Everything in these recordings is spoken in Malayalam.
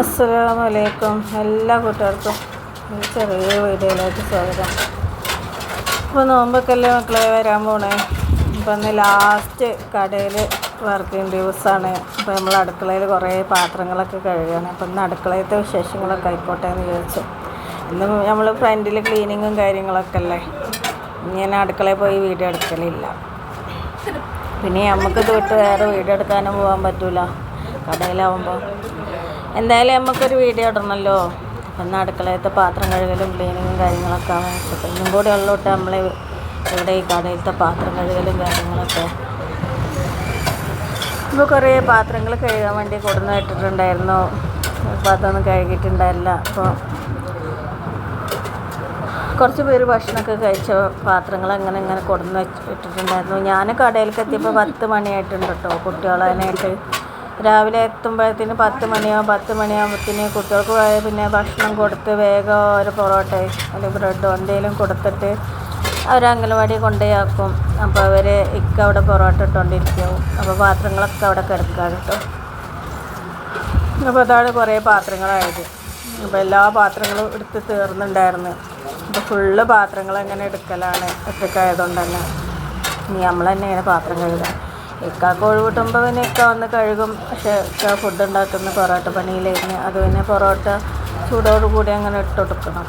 അസ്സലാമു അലൈക്കും എല്ലാ കൂട്ടുകാർക്കും ഒരു ചെറിയ വീഡിയോയിലേക്ക് സ്വാഗതം. ഇപ്പോൾ നോമ്പൊക്കെയല്ലേ മക്കളെ വരാൻ പോണേ? ഇപ്പം ഇന്ന് ലാസ്റ്റ് കടയിൽ വർക്കിംഗ് ദിവസമാണ് അപ്പോൾ നമ്മൾ അടുക്കളയിൽ കുറേ പാത്രങ്ങളൊക്കെ കഴുകുകയാണ് അപ്പം ഇന്ന് അടുക്കളയിലത്തെ വിശേഷങ്ങളൊക്കെ ആയിക്കോട്ടെ എന്ന് ചോദിച്ചു ഇന്ന് നമ്മൾ ഫ്രണ്ടിൽ ക്ലീനിങ്ങും കാര്യങ്ങളൊക്കെ അല്ലേ? ഇങ്ങനെ അടുക്കളയിൽ പോയി വീഡിയോ എടുക്കലില്ല. പിന്നെ നമുക്ക് ഇത് വിട്ട് വേറെ വീഡിയോ എടുക്കാനും പോകാൻ പറ്റൂല. കടയിലാവുമ്പോൾ എന്തായാലും നമുക്കൊരു വീഡിയോ ഇടണമല്ലോ എന്നാൽ അടുക്കളയത്തെ പാത്രം കഴുകലും ക്ലീനിങ്ങും കാര്യങ്ങളൊക്കെ ആവാൻ ഇന്നും കൂടി ഉള്ളോട്ട് നമ്മൾ ഇവിടെ ഈ കടയിലത്തെ പാത്രം കഴുകലും കാര്യങ്ങളൊക്കെ. ഇപ്പോൾ കുറേ പാത്രങ്ങൾ കഴുകാൻ വേണ്ടി കൊടുന്ന് ഇട്ടിട്ടുണ്ടായിരുന്നു. പാത്രമൊന്നും കഴുകിയിട്ടുണ്ടായില്ല അപ്പോൾ കുറച്ച് പേര് ഭക്ഷണമൊക്കെ കഴിച്ച പാത്രങ്ങൾ അങ്ങനെ ഇങ്ങനെ കൊടുന്ന് ഇട്ടിട്ടുണ്ടായിരുന്നു. ഞാൻ കടയിലേക്ക് എത്തിയപ്പോൾ പത്ത് മണിയായിട്ടുണ്ട് കേട്ടോ കുട്ടികളതിനായിട്ട് രാവിലെ എത്തുമ്പോഴത്തേന് പത്ത് മണിയാവും പത്ത് മണിയാകുമ്പോഴത്തേന് കുട്ടികൾക്ക് പിന്നെ ഭക്ഷണം കൊടുത്ത് വേഗം ഒരു പൊറോട്ടയോ അല്ലെങ്കിൽ ബ്രെഡോ എന്തെങ്കിലും കൊടുത്തിട്ട് അവർ അംഗനവാടി കൊണ്ടുപോയാക്കും. അപ്പോൾ അവർ ഇക്ക അവിടെ പൊറോട്ട ഇട്ടുകൊണ്ടിരിക്കും. അപ്പോൾ പാത്രങ്ങളൊക്കെ അവിടെ കിടക്കുക കേട്ടോ. അപ്പോൾ അതാണ് കുറേ പാത്രങ്ങളായത്. അപ്പോൾ എല്ലാ പാത്രങ്ങളും എടുത്ത് തീർന്നുണ്ടായിരുന്നു അപ്പോൾ ഫുള്ള് പാത്രങ്ങൾ എങ്ങനെ എടുക്കലാണ് ഒറ്റക്കായതുകൊണ്ട് തന്നെ. ഇനി നമ്മൾ തന്നെയാണ് പാത്രം കഴുകുക ഇക്കാക്ക് ഒഴിവിട്ടുമ്പോൾ പിന്നെ ഇക്ക വന്ന് കഴുകും. പക്ഷേ ഇക്ക ഫുഡ് ഉണ്ടാക്കുന്ന പൊറോട്ട പണിയിലായിരുന്നു. അത് പിന്നെ പൊറോട്ട ചൂടോട് കൂടി അങ്ങനെ ഇട്ട് കൊടുക്കണം.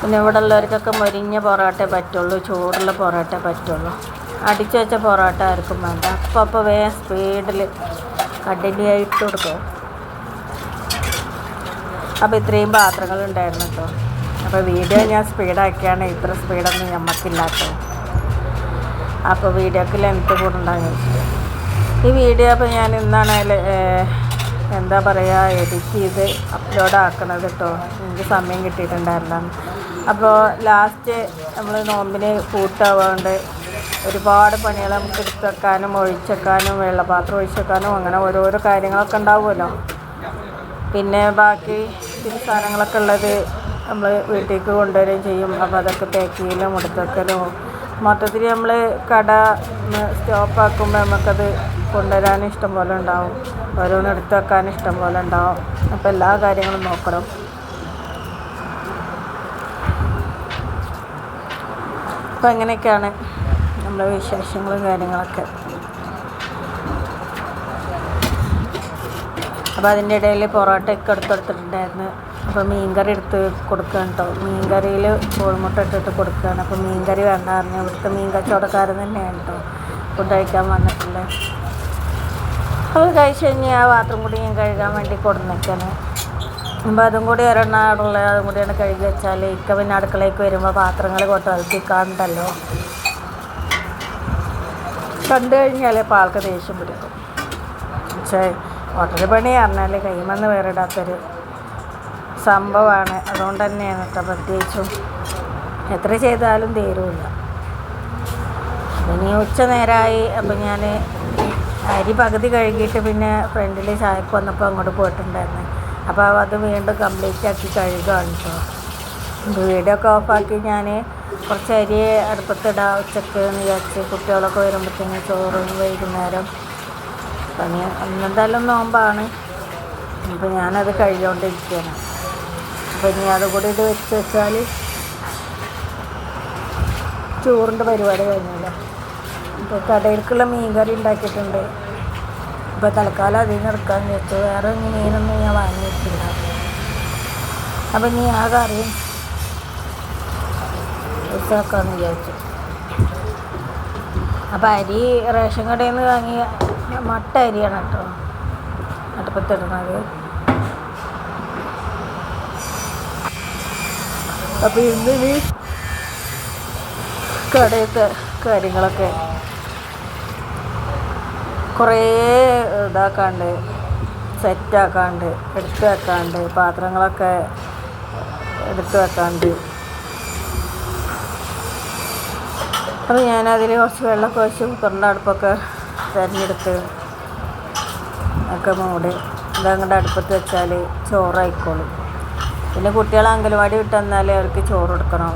പിന്നെ ഇവിടെ ഉള്ളവർക്കൊക്കെ മൊരിഞ്ഞ പൊറോട്ടേ പറ്റുള്ളൂ ചൂടുള്ള പൊറോട്ടേ പറ്റുള്ളൂ. അടിച്ചു വെച്ച പൊറോട്ട ആർക്കും വേണ്ട. അപ്പോൾ അപ്പോൾ വേ സ്പീഡിൽ കണ്ടിന്യൂ ഇട്ട് കൊടുക്കും. അപ്പോൾ ഇത്രയും പാത്രങ്ങളുണ്ടായിരുന്നു കേട്ടോ. അപ്പോൾ വീഡിയോ ഞാൻ സ്പീഡാക്കിയാണ്. ഇത്ര സ്പീഡൊന്നും ഞമ്മക്കില്ലാത്തത്. അപ്പോൾ വീഡിയോക്ക് ലെങ്ത്ത് കൂടുണ്ടാകും ഈ വീഡിയോ അപ്പോൾ ഞാൻ ഇന്നാണ് എന്താ പറയുക എഡിറ്റ് ചെയ്ത് അപ്ലോഡ് ആക്കണത് കേട്ടോ എനിക്ക് സമയം കിട്ടിയിട്ടുണ്ടായിരുന്ന അപ്പോൾ ലാസ്റ്റ് നമ്മൾ നോമ്പിന് കൂട്ടാവാണ്ട് ഒരുപാട് പണികൾ നമുക്ക് എടുത്ത് വെക്കാനും ഒഴിച്ചെക്കാനും വെള്ളപാത്രം ഒഴിച്ചെക്കാനും അങ്ങനെ ഓരോരോ കാര്യങ്ങളൊക്കെ ഉണ്ടാവുമല്ലോ. പിന്നെ ബാക്കി ഇത്തിരി സാധനങ്ങളൊക്കെ ഉള്ളത് നമ്മൾ വീട്ടിലേക്ക് കൊണ്ടുവരികയും ചെയ്യും. അപ്പോൾ അതൊക്കെ പാക്ക് ചെയ്യലും മൊത്തത്തിൽ നമ്മൾ കട സ്റ്റോപ്പാക്കുമ്പോൾ നമുക്കത് കൊണ്ടുവരാൻ ഇഷ്ടം പോലെ ഉണ്ടാവും. ഓരോന്ന് എടുത്ത് വെക്കാൻ ഇഷ്ടം പോലെ ഉണ്ടാവും. അപ്പോൾ എല്ലാ കാര്യങ്ങളും നോക്കണം. അപ്പോൾ അങ്ങനെയൊക്കെയാണ് നമ്മുടെ വിശേഷങ്ങളും കാര്യങ്ങളൊക്കെ? അപ്പോൾ അതിന്റെ ഇടയിൽ പൊറോട്ടയൊക്കെ എടുത്തെടുത്തിട്ടുണ്ടായിരുന്നു അപ്പോൾ മീൻകറി എടുത്ത് കൊടുക്കുകയാണ് കേട്ടോ. മീൻകറിയിൽ കോഴിമുട്ട ഇട്ടിട്ട് കൊടുക്കുകയാണ്. അപ്പോൾ മീൻകറി വേണ്ട പറഞ്ഞു ഇവിടുത്തെ മീൻ കച്ചവടക്കാരൻ തന്നെയാണ് കേട്ടോ ഫുഡ് കഴിക്കാൻ വന്നിട്ടുള്ളത്. അത് കഴിച്ച് കഴിഞ്ഞ് ആ പാത്രം കൂടി ഞാൻ കഴുകാൻ വേണ്ടി കൊടുന്നേക്കാണ്. അപ്പോൾ അതും കൂടി ഒരെണ്ണം ഉള്ള അതും കൂടിയാണ് കഴുകി വെച്ചാൽ ഇക്ക പിന്നെ അടുക്കളയ്ക്ക് വരുമ്പോൾ പാത്രങ്ങൾ കൊട്ടൽപ്പിക്കാണ്ടല്ലോ കണ്ടു കഴിഞ്ഞാലേ ഇപ്പോൾ ആൾക്ക് ദേഷ്യം പിടിക്കും. പക്ഷേ ഹോട്ടൽ പണി പറഞ്ഞാൽ കൈമന്ന് വേറിടാത്തൊരു സംഭവമാണ്. അതുകൊണ്ട് തന്നെയാണ് കേട്ടോ പ്രത്യേകിച്ചും എത്ര ചെയ്താലും തീരുമില്ല ഇനി ഉച്ച നേരമായി അപ്പം ഞാൻ അരി പകുതി കഴുകിയിട്ട് പിന്നെ ഫ്രണ്ടിൽ ചായക്ക് വന്നപ്പോൾ അങ്ങോട്ട് പോയിട്ടുണ്ടായിരുന്നു. അപ്പോൾ അത് വീണ്ടും കംപ്ലീറ്റ് ആക്കി കഴുകുകയാണ് കേട്ടോ വീഡിയോ ഒക്കെ ഓഫാക്കി ഞാൻ കുറച്ച് അരി അടുപ്പത്തിടാം ഉച്ചയ്ക്ക് എന്ന് വിചാരിച്ച് കുട്ടികളൊക്കെ വരുമ്പോഴത്തേന് ചോറും വൈകുന്നേരം പണി അന്നെന്തായാലും നോമ്പാണ്. അപ്പോൾ ഞാനത് കഴിച്ചുകൊണ്ടിരിക്കുകയാണ് അപ്പോൾ ഇനി അതുകൂടി ഇത് വെച്ച് വെച്ചാൽ ചോറിന്റെ പരിപാടി കഴിഞ്ഞല്ലോ. ഇപ്പോൾ കടയിലേക്കുള്ള മീൻ കറി ഉണ്ടാക്കിയിട്ടുണ്ട്. ഇപ്പോൾ തൽക്കാലം അതിൽ നിന്ന് എടുക്കാമെന്ന് വെച്ചു. വേറെ ഇനി മീനൊന്നും ഞാൻ വാങ്ങി വെച്ചില്ല അപ്പം ഇനി ആ കറിയും വെച്ചാക്കാമെന്ന് വിചാരിച്ചു. അപ്പോൾ അരി റേഷൻ കടയിൽ നിന്ന് വാങ്ങിയ മട്ട അരിയാണ് കേട്ടോ. അടുപ്പത്തിടുന്നത് അപ്പോൾ ഈ കടയത്തെ കാര്യങ്ങളൊക്കെ കുറേ ഇതാക്കാണ്ട് സെറ്റാക്കാണ്ട് എടുത്തു വെക്കാണ്ട് പാത്രങ്ങളൊക്കെ എടുത്തു വെക്കാണ്ട് അപ്പോൾ ഞാനതിൽ കുറച്ച് വെള്ളമൊക്കെ ഒഴിച്ച് കുക്കറിന്റെ അടുപ്പൊക്കെ തിരഞ്ഞെടുത്ത് ഒക്കെ മൂടി. ഇതങ്ങോട്ട് അടുപ്പത്ത് വെച്ചാൽ ചോറായിക്കോളും. പിന്നെ കുട്ടികളെ വിട്ട് വന്നാൽ അവർക്ക് ചോറ് കൊടുക്കണം.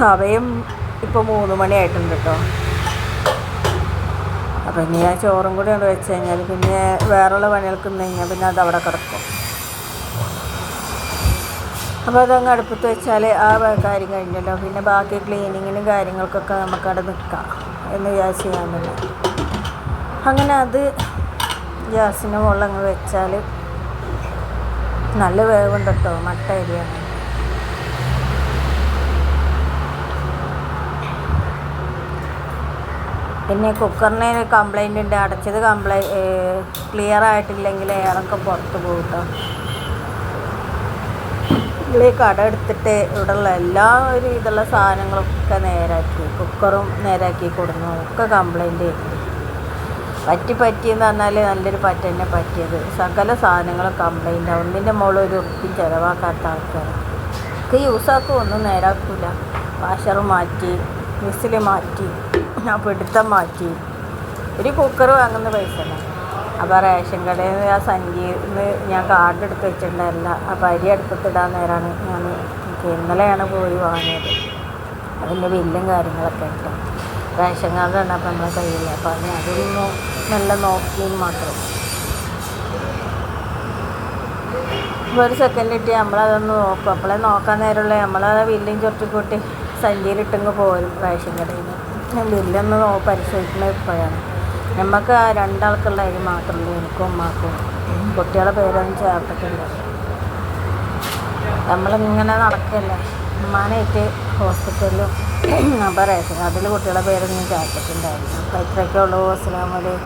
സമയം ഇപ്പോൾ മൂന്ന് മണിയായിട്ടുണ്ട് കേട്ടോ അപ്പം ഇനി ആ ചോറും കൂടി കൊണ്ട് വെച്ച് കഴിഞ്ഞാൽ പിന്നെ വേറെയുള്ള പണികൾക്ക് കഴിഞ്ഞാൽ പിന്നെ അത് അവിടെ കിടക്കും. അപ്പോൾ അതങ്ങ് അടുപ്പത്ത് വെച്ചാൽ ആ കാര്യം കഴിഞ്ഞല്ലോ. പിന്നെ ബാക്കി ക്ലീനിങ്ങിനും കാര്യങ്ങൾക്കൊക്കെ നമുക്കവിടെ നിൽക്കാം എന്ന് വിചാരിച്ച് ചെയ്യാൻ അങ്ങനെ അത് ഗ്യാസിന് മുകളിൽ അങ്ങ് വെച്ചാൽ നല്ല വേവുണ്ട് കേട്ടോ മട്ട അരിയാണ് പിന്നെ കുക്കറിന് കംപ്ലൈന്റ് ഉണ്ട്. അടച്ചത് കംപ്ലൈ ക്ലിയർ ആയിട്ടില്ലെങ്കിൽ എയറൊക്കെ പുറത്ത് പോകും കേട്ടോ ഈ കട എടുത്തിട്ട് ഇവിടെയുള്ള എല്ലാ ഒരു ഇതുള്ള സാധനങ്ങളൊക്കെ നേരാക്കി. കുക്കറും നേരാക്കി കൊടുക്കുന്നു ഒക്കെ കംപ്ലൈന്റ് ആയിരുന്നു പറ്റി പറ്റിയെന്ന് പറഞ്ഞാൽ നല്ലൊരു പറ്റ തന്നെ പറ്റിയത്. സകല സാധനങ്ങളും കംപ്ലൈന്റ് ആവും ഇതിന്റെ മുകളിൽ ഒരു ഉറുപ്പിയും ചിലവാക്കാത്ത ആൾക്കാരാണ് ഒക്കെ യൂസാക്കും ഒന്നും നേരാക്കില്ല വാഷർ മാറ്റി മിസ്സിൽ മാറ്റി ആ പിടുത്തം മാറ്റി. ഒരു കുക്കർ വാങ്ങുന്ന പൈസ അപ്പോൾ റേഷൻ കടയിൽ നിന്ന് ആ സഞ്ചിയിൽ നിന്ന് ഞാൻ കാർഡ് എടുത്ത് വെച്ചിട്ടുണ്ടായില്ല ആ അരി അടുപ്പത്തിടാൻ നേരമാണ് ഞാൻ. ഇന്നലെയാണ് പോയി വാങ്ങിയത്. അതിന്റെ ബില്ലും കാര്യങ്ങളൊക്കെ ഉണ്ട് റേഷൻ കാർഡാണ് അപ്പം നമ്മളെ കയ്യിൽ. അപ്പോൾ അത് അതൊന്ന് നല്ല നോക്കി മാത്രം. ഒരു സെക്കൻഡ് കിട്ടി നമ്മളതൊന്ന് നോക്കും. അപ്പോളെ നോക്കാൻ നേരമുള്ള നമ്മളത് ബില്ലും ചുരുട്ടിക്കൂട്ടി സഞ്ചിയിലിട്ടങ്ങ് പോരും റേഷൻ കടയിൽ നിന്ന് ബില്ലൊന്ന് പരിശോധിക്കുന്നത് ഇപ്പോഴാണ്. നമുക്ക് ആ രണ്ടാൾക്കുള്ള അരി മാത്രമേ എനിക്കും ഉമ്മാക്കും. കുട്ടികളെ പേരൊന്നും ചേർത്തിട്ടില്ല. നമ്മളിങ്ങനെ നടക്കല്ലേ? ഉമ്മാനായിട്ട് ഹോസ്പിറ്റലിലും അപ്പോൾ റേഷൻ കാർഡിൽ കുട്ടികളുടെ പേരൊന്നും ചേർത്തിട്ടുണ്ടായിരുന്നു അപ്പോൾ ഇത്രയൊക്കെ ഉള്ളൂ അസ്സലാമലൈക്കും